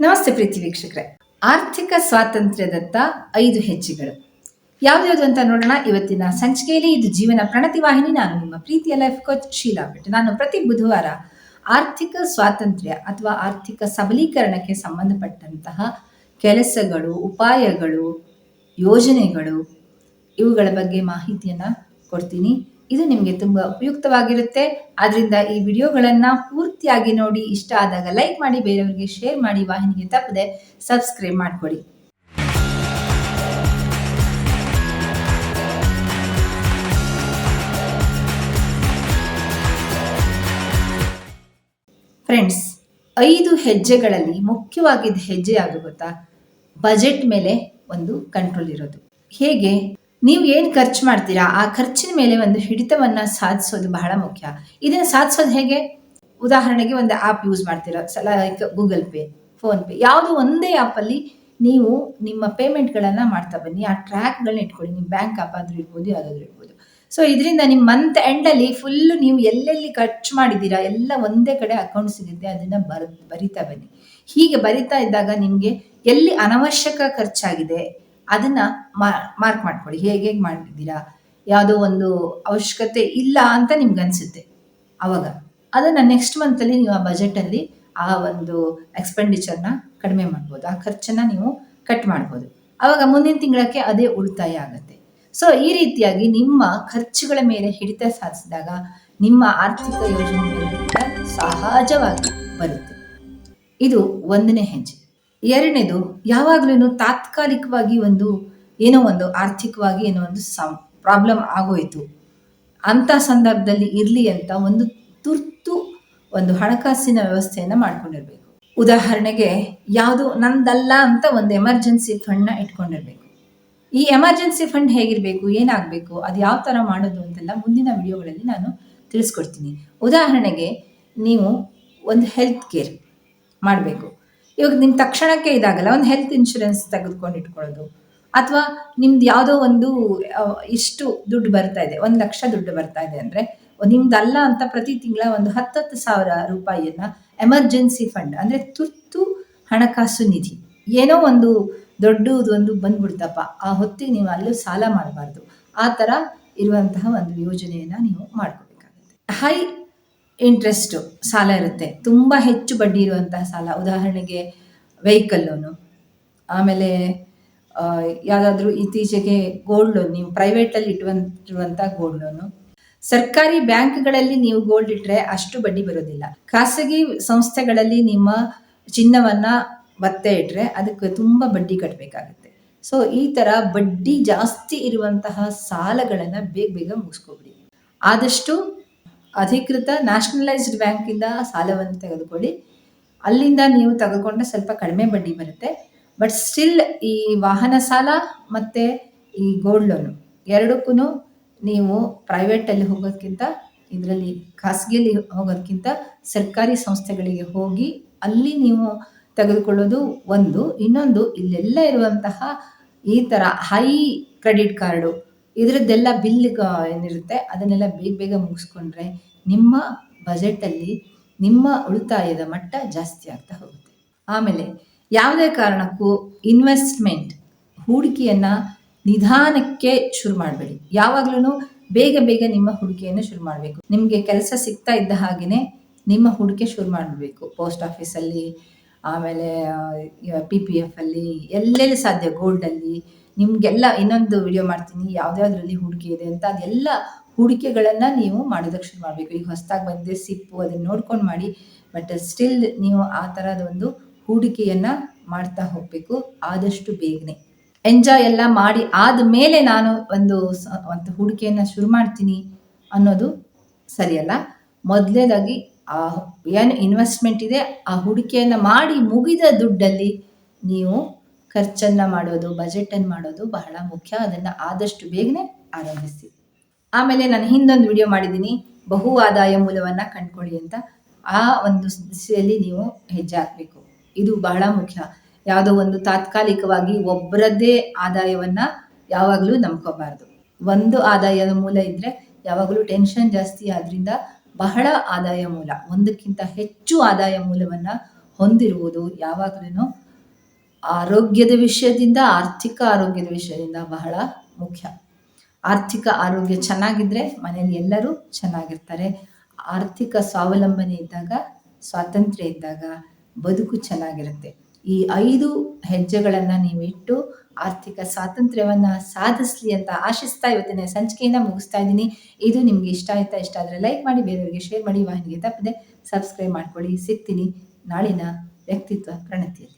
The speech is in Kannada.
ನಮಸ್ತೆ ಪ್ರೀತಿ ವೀಕ್ಷಕರೇ. ಆರ್ಥಿಕ ಸ್ವಾತಂತ್ರ್ಯದತ್ತ ಐದು ಹೆಜ್ಜೆಗಳು. ಯಾವ್ದ್ಯಾವ್ದು ಅಂತ ನೋಡೋಣ. ಇವತ್ತಿನ ಸಂಚಿಕೆಯಲ್ಲಿ ಇದು ಜೀವನ ಪ್ರಣತಿ ವಾಹಿನಿ. ನಾನು ನಿಮ್ಮ ಪ್ರೀತಿಯ ಲೈಫ್ ಕೋಚ್ ಶೀಲಾ ಭಟ್. ನಾನು ಪ್ರತಿ ಬುಧವಾರ ಆರ್ಥಿಕ ಸ್ವಾತಂತ್ರ್ಯ ಅಥವಾ ಆರ್ಥಿಕ ಸಬಲೀಕರಣಕ್ಕೆ ಸಂಬಂಧಪಟ್ಟಂತಹ ಕೆಲಸಗಳು, ಉಪಾಯಗಳು, ಯೋಜನೆಗಳು ಇವುಗಳ ಬಗ್ಗೆ ಮಾಹಿತಿಯನ್ನು ಕೊಡ್ತೀನಿ. ಇದು ನಿಮಗೆ ತುಂಬ ಉಪಯುಕ್ತವಾಗಿರುತ್ತೆ. ಆದ್ದರಿಂದ ಈ ವಿಡಿಯೋಗಳನ್ನು ಪೂರ್ತಿಯಾಗಿ ನೋಡಿ, ಇಷ್ಟ ಆದಾಗ ಲೈಕ್ ಮಾಡಿ, ಬೇರೆಯವರಿಗೆ ಶೇರ್ ಮಾಡಿ, ವಾಹಿನಿಗೆ ತಪ್ಪದೆ ಸಬ್ಸ್ಕ್ರೈಬ್ ಮಾಡಿಕೊಡಿ. ಫ್ರೆಂಡ್ಸ್ ಐದು ಹೆಜ್ಜೆಗಳಲ್ಲಿ ಮುಖ್ಯವಾಗಿದ್ದ ಹೆಜ್ಜೆ ಯಾವುದು ಗೊತ್ತಾ? ಬಜೆಟ್ ಮೇಲೆ ಒಂದು ಕಂಟ್ರೋಲ್ ಇರೋದು. ಹೇಗೆ? ನೀವು ಏನು ಖರ್ಚು ಮಾಡ್ತೀರಾ? ಆ ಖರ್ಚಿನ ಮೇಲೆ ಒಂದು ಹಿಡಿತವನ್ನ ಸಾಧಿಸೋದು ಬಹಳ ಮುಖ್ಯ. ಇದನ್ನು ಸಾಧಿಸೋದು ಹೇಗೆ? ಉದಾಹರಣೆಗೆ ಒಂದು ಆ್ಯಪ್ ಯೂಸ್ ಮಾಡ್ತೀರಾ? Like Google Pay PhonePe ಯಾವುದೋ ಒಂದೇ ಆ್ಯಪಲ್ಲಿ ನೀವು ನಿಮ್ಮ ಪೇಮೆಂಟ್ಗಳನ್ನು ಮಾಡ್ತಾ ಬನ್ನಿ. ಆ ಟ್ರ್ಯಾಕ್ಗಳನ್ನ ಇಟ್ಕೊಳ್ಳಿ. ನಿಮ್ಮ ಬ್ಯಾಂಕ್ ಆ್ಯಪ್ ಆದ್ರೂ ಇರ್ಬೋದು, ಯಾವುದಾದ್ರೂ ಇರ್ಬೋದು. ಸೊ ಇದರಿಂದ ನಿಮ್ಮ ಮಂತ್ ಎಂಡಲ್ಲಿ ಫುಲ್ಲು ನೀವು ಎಲ್ಲೆಲ್ಲಿ ಖರ್ಚು ಮಾಡಿದ್ದೀರಾ? ಎಲ್ಲ ಒಂದೇ ಕಡೆ ಅಕೌಂಟ್ ಸಿಗುತ್ತೆ. ಅದನ್ನು ಬರ್, ಬರಿತಾ ಬನ್ನಿ. ಹೀಗೆ ಬರಿತಾ ಇದ್ದಾಗ ನಿಮಗೆ ಎಲ್ಲಿ ಅನವಶ್ಯಕ ಖರ್ಚಾಗಿದೆ? ಅದನ್ನ ಮಾರ್ಕ್ ಮಾಡ್ಕೊಳ್ಳಿ. ಹೇಗೆ ಹೇಗೆ ಮಾಡಿದ್ದೀರಾ ಯಾವುದೋ ಒಂದು ಅವಶ್ಯಕತೆ ಇಲ್ಲ ಅಂತ ನಿಮ್ಗೆ ಅನಿಸುತ್ತೆ ಅವಾಗ. ಅದನ್ನು ನೆಕ್ಸ್ಟ್ ಮಂತಲ್ಲಿ ನೀವು ಆ ಬಜೆಟಲ್ಲಿ ಆ ಒಂದು ಎಕ್ಸ್ಪೆಂಡಿಚರ್ನ ಕಡಿಮೆ ಮಾಡ್ಬೋದು. ಆ ಖರ್ಚನ್ನು ನೀವು ಕಟ್ ಮಾಡ್ಬೋದು. ಆವಾಗ ಮುಂದಿನ ತಿಂಗಳಕ್ಕೆ ಅದೇ ಉಳಿತಾಯ ಆಗುತ್ತೆ. ಸೊ ಈ ರೀತಿಯಾಗಿ ನಿಮ್ಮ ಖರ್ಚುಗಳ ಮೇಲೆ ಹಿಡಿತ ಸಾಧಿಸಿದಾಗ ನಿಮ್ಮ ಆರ್ಥಿಕ ಯೋಜನೆ ಸಹಜವಾಗಿ ಬರುತ್ತೆ. ಇದು ಒಂದನೇ ಹೆಜ್ಜೆ. ಎರಡನೇದು, ಯಾವಾಗಲೂ ತಾತ್ಕಾಲಿಕವಾಗಿ ಒಂದು ಏನೋ ಒಂದು ಆರ್ಥಿಕವಾಗಿ ಏನೋ ಒಂದು ಸಮ್ ಪ್ರಾಬ್ಲಮ್ ಆಗೋಯ್ತು. ಅಂಥ ಸಂದರ್ಭದಲ್ಲಿ ಇರಲಿ ಅಂತ ಒಂದು ತುರ್ತು ಒಂದು ಹಣಕಾಸಿನ ವ್ಯವಸ್ಥೆಯನ್ನು ಮಾಡ್ಕೊಂಡಿರ್ಬೇಕು. ಉದಾಹರಣೆಗೆ, ಯಾವುದು ನಂದಲ್ಲ ಅಂತ ಒಂದು ಎಮರ್ಜೆನ್ಸಿ ಫಂಡ್ನ ಇಟ್ಕೊಂಡಿರ್ಬೇಕು. ಈ ಎಮರ್ಜೆನ್ಸಿ ಫಂಡ್ ಹೇಗಿರಬೇಕು, ಏನಾಗಬೇಕು, ಅದು ಯಾವ ಥರ ಮಾಡೋದು ಅಂತೆಲ್ಲ ಮುಂದಿನ ವಿಡಿಯೋಗಳಲ್ಲಿ ನಾನು ತಿಳಿಸ್ಕೊಡ್ತೀನಿ. ಉದಾಹರಣೆಗೆ, ನೀವು ಒಂದು ಹೆಲ್ತ್ ಕೇರ್ ಮಾಡಬೇಕು. ಇವಾಗ ನಿಮ್ ತಕ್ಷಣಕ್ಕೆ ಇದಾಗಲ್ಲ, ಒಂದು ಹೆಲ್ತ್ ಇನ್ಶೂರೆನ್ಸ್ ತೆಗೆದುಕೊಂಡು ಇಟ್ಕೊಳ್ಳೋದು. ಅಥವಾ ನಿಮ್ದು ಯಾವುದೋ ಒಂದು ಇಷ್ಟು ದುಡ್ಡು ಬರ್ತಾ ಇದೆ, ಒಂದು ಲಕ್ಷ ದುಡ್ಡು ಬರ್ತಾ ಇದೆ ಅಂದರೆ, ನಿಮ್ದಲ್ಲ ಅಂತ ಪ್ರತಿ ತಿಂಗಳ ಒಂದು ಹತ್ತತ್ತು ಸಾವಿರ ರೂಪಾಯಿಯನ್ನ ಎಮರ್ಜೆನ್ಸಿ ಫಂಡ್ ಅಂದರೆ ತುರ್ತು ಹಣಕಾಸು ನಿಧಿ, ಏನೋ ಒಂದು ದೊಡ್ಡದು ಒಂದು ಬಂದ್ಬಿಡ್ತಪ್ಪ, ಆ ಹೊತ್ತಿಗೆ ನೀವು ಅಲ್ಲೂ ಸಾಲ ಮಾಡಬಾರ್ದು. ಆ ಥರ ಇರುವಂತಹ ಒಂದು ಯೋಜನೆಯನ್ನು ನೀವು ಮಾಡ್ಕೋಬೇಕಾಗುತ್ತೆ. ಹೈ ಇಂಟ್ರೆಸ್ಟು ಸಾಲ ಇರುತ್ತೆ. ತುಂಬ ಹೆಚ್ಚು ಬಡ್ಡಿ ಇರುವಂತಹ ಸಾಲ. ಉದಾಹರಣೆಗೆ ವೆಹಿಕಲ್ ಲೋನು ಆಮೇಲೆ ಯಾವುದಾದ್ರೂ ಇತ್ತೀಚೆಗೆ ಗೋಲ್ಡ್ ಲೋನ್ ನೀವು ಪ್ರೈವೇಟಲ್ಲಿ ಇಟ್ಟುವಂತಿರುವಂಥ ಗೋಲ್ಡ್ ಲೋನು ಸರ್ಕಾರಿ ಬ್ಯಾಂಕ್ಗಳಲ್ಲಿ ನೀವು ಗೋಲ್ಡ್ ಇಟ್ಟರೆ ಅಷ್ಟು ಬಡ್ಡಿ ಬರೋದಿಲ್ಲ ಖಾಸಗಿ ಸಂಸ್ಥೆಗಳಲ್ಲಿ ನಿಮ್ಮ ಚಿನ್ನವನ್ನ ಒತ್ತೆ ಇಟ್ಟರೆ ಅದಕ್ಕೆ ತುಂಬ ಬಡ್ಡಿ ಕಟ್ಟಬೇಕಾಗುತ್ತೆ ಸೊ ಈ ಥರ ಬಡ್ಡಿ ಜಾಸ್ತಿ ಇರುವಂತಹ ಸಾಲಗಳನ್ನು ಬೇಗ ಬೇಗ ಮುಗಿಸ್ಕೊಬಿಡಿ. ಆದಷ್ಟು ಅಧಿಕೃತ ನ್ಯಾಷನಲೈಸ್ಡ್ ಬ್ಯಾಂಕಿಂದ ಸಾಲವನ್ನು ತೆಗೆದುಕೊಳ್ಳಿ. ಅಲ್ಲಿಂದ ನೀವು ತೆಗೆದುಕೊಂಡ್ರೆ ಸ್ವಲ್ಪ ಕಡಿಮೆ ಬಡ್ಡಿ ಬರುತ್ತೆ. ಬಟ್ ಸ್ಟಿಲ್ ಈ ವಾಹನ ಸಾಲ ಮತ್ತು ಈ ಗೋಲ್ಡ್ ಲೋನು ಎರಡಕ್ಕೂ ನೀವು ಪ್ರೈವೇಟಲ್ಲಿ ಹೋಗೋದಕ್ಕಿಂತ ಇದರಲ್ಲಿ ಖಾಸಗಿಯಲ್ಲಿ ಹೋಗೋದಕ್ಕಿಂತ ಸರ್ಕಾರಿ ಸಂಸ್ಥೆಗಳಿಗೆ ಹೋಗಿ ಅಲ್ಲಿ ನೀವು ತೆಗೆದುಕೊಳ್ಳೋದು ಒಂದು. ಇನ್ನೊಂದು, ಇಲ್ಲೆಲ್ಲ ಇರುವಂತಹ ಈ ಥರ ಹೈ ಕ್ರೆಡಿಟ್ ಕಾರ್ಡು ಇದರದ್ದೆಲ್ಲ ಬಿಲ್ ಏನಿರುತ್ತೆ, ಅದನ್ನೆಲ್ಲ ಬೇಗ ಬೇಗ ಮುಗಿಸ್ಕೊಂಡ್ರೆ ನಿಮ್ಮ ಬಜೆಟಲ್ಲಿ ನಿಮ್ಮ ಉಳಿತಾಯದ ಮಟ್ಟ ಜಾಸ್ತಿ ಆಗ್ತಾ ಹೋಗುತ್ತೆ. ಆಮೇಲೆ ಯಾವುದೇ ಕಾರಣಕ್ಕೂ ಇನ್ವೆಸ್ಟ್ಮೆಂಟ್ ಹೂಡಿಕೆಯನ್ನು ನಿಧಾನಕ್ಕೆ ಶುರು ಮಾಡಬೇಡಿ. ಯಾವಾಗಲೂ ಬೇಗ ಬೇಗ ನಿಮ್ಮ ಹೂಡಿಕೆಯನ್ನು ಶುರು ಮಾಡಬೇಕು. ನಿಮಗೆ ಕೆಲಸ ಸಿಗ್ತಾ ಇದ್ದ ಹಾಗೆಯೇ ನಿಮ್ಮ ಹೂಡಿಕೆ ಶುರು ಮಾಡಬೇಕು. ಪೋಸ್ಟ್ ಆಫೀಸಲ್ಲಿ, ಆಮೇಲೆ ಪಿ ಪಿ ಎಫ್ ಅಲ್ಲಿ ಎಲ್ಲೆಲ್ಲಿ ಸಾಧ್ಯ, ಗೋಲ್ಡಲ್ಲಿ ನಿಮಗೆಲ್ಲ ಇನ್ನೊಂದು ವಿಡಿಯೋ ಮಾಡ್ತೀನಿ. ಯಾವುದ್ಯಾವ್ದ್ರಲ್ಲಿ ಹೂಡಿಕೆ ಇದೆ ಅಂತ ಅದೆಲ್ಲ ಹೂಡಿಕೆಗಳನ್ನು ನೀವು ಮಾಡೋದಕ್ಕೆ ಶುರು ಮಾಡಬೇಕು. ಈಗ ಹೊಸದಾಗಿ ಬಂದಿದೆ ಸಿಪ್ಪು, ಅದನ್ನು ನೋಡ್ಕೊಂಡು ಮಾಡಿ. ಬಟ್ ಸ್ಟಿಲ್ ನೀವು ಆ ಥರದ ಒಂದು ಹೂಡಿಕೆಯನ್ನು ಮಾಡ್ತಾ ಹೋಗಬೇಕು. ಆದಷ್ಟು ಬೇಗನೆ. ಎಂಜಾಯ್ ಎಲ್ಲ ಮಾಡಿ ಆದಮೇಲೆ ನಾನು ಒಂದು ಒಂದು ಹೂಡಿಕೆಯನ್ನು ಶುರು ಮಾಡ್ತೀನಿ ಅನ್ನೋದು ಸರಿಯಲ್ಲ. ಮೊದಲೇದಾಗಿ ಆ ಏನು ಇನ್ವೆಸ್ಟ್ಮೆಂಟ್ ಇದೆ, ಆ ಹೂಡಿಕೆಯನ್ನು ಮಾಡಿ ಮುಗಿದ ದುಡ್ಡಲ್ಲಿ ನೀವು ಖರ್ಚನ್ನು ಮಾಡೋದು ಬಜೆಟನ್ನು ಮಾಡೋದು ಬಹಳ ಮುಖ್ಯ. ಅದನ್ನು ಆದಷ್ಟು ಬೇಗನೆ ಆರಂಭಿಸಿ. ಆಮೇಲೆ ನಾನು ಹಿಂದೊಂದು ವಿಡಿಯೋ ಮಾಡಿದ್ದೀನಿ. ಬಹು ಆದಾಯ ಮೂಲವನ್ನು ಕಂಡ್ಕೊಳ್ಳಿ ಅಂತ. ಆ ಒಂದು ದಿಸೆಯಲ್ಲಿ ನೀವು ಹೆಜ್ಜೆ ಹಾಕಬೇಕು. ಇದು ಬಹಳ ಮುಖ್ಯ. ಯಾವುದೋ ಒಂದು ತಾತ್ಕಾಲಿಕವಾಗಿ ಒಬ್ಬರದ್ದೇ ಆದಾಯವನ್ನು ಯಾವಾಗಲೂ ನಂಬ್ಕೋಬಾರ್ದು. ಒಂದು ಆದಾಯದ ಮೂಲ ಇದ್ದರೆ ಯಾವಾಗಲೂ ಟೆನ್ಷನ್ ಜಾಸ್ತಿ ಆದ್ರಿಂದ ಬಹಳ ಆದಾಯ ಮೂಲ. ಒಂದಕ್ಕಿಂತ ಹೆಚ್ಚು ಆದಾಯ ಮೂಲವನ್ನು ಹೊಂದಿರುವುದು ಯಾವಾಗಲೂ ಆರೋಗ್ಯದ ವಿಷಯದಿಂದ, ಆರ್ಥಿಕ ಆರೋಗ್ಯದ ವಿಷಯದಿಂದ ಬಹಳ ಮುಖ್ಯ. ಆರ್ಥಿಕ ಆರೋಗ್ಯ ಚೆನ್ನಾಗಿದ್ದರೆ ಮನೆಯಲ್ಲಿ ಎಲ್ಲರೂ ಚೆನ್ನಾಗಿರ್ತಾರೆ. ಆರ್ಥಿಕ ಸ್ವಾವಲಂಬನೆ ಇದ್ದಾಗ, ಸ್ವಾತಂತ್ರ್ಯ ಇದ್ದಾಗ ಬದುಕು ಚೆನ್ನಾಗಿರುತ್ತೆ. ಈ ಐದು ಹೆಜ್ಜೆಗಳನ್ನು ನೀವಿಟ್ಟು ಆರ್ಥಿಕ ಸ್ವಾತಂತ್ರ್ಯವನ್ನು ಸಾಧಿಸ್ಲಿ ಅಂತ ಆಶಿಸ್ತಾ ಇವತ್ತಿನ ಸಂಚಿಕೆಯಿಂದ ಮುಗಿಸ್ತಾ ಇದ್ದೀನಿ. ಇದು ನಿಮಗೆ ಇಷ್ಟ ಆಯ್ತಾ, ಇಷ್ಟ ಆದರೆ ಲೈಕ್ ಮಾಡಿ, ಬೇರೆಯವರಿಗೆ ಶೇರ್ ಮಾಡಿ, ವಾಹಿನಿಗೆ ತಪ್ಪದೆ ಸಬ್ಸ್ಕ್ರೈಬ್ ಮಾಡ್ಕೊಳ್ಳಿ. ಸಿಗ್ತೀನಿ ನಾಳಿನ ವ್ಯಕ್ತಿತ್ವ ಪ್ರಣತಿಯಲ್ಲಿ.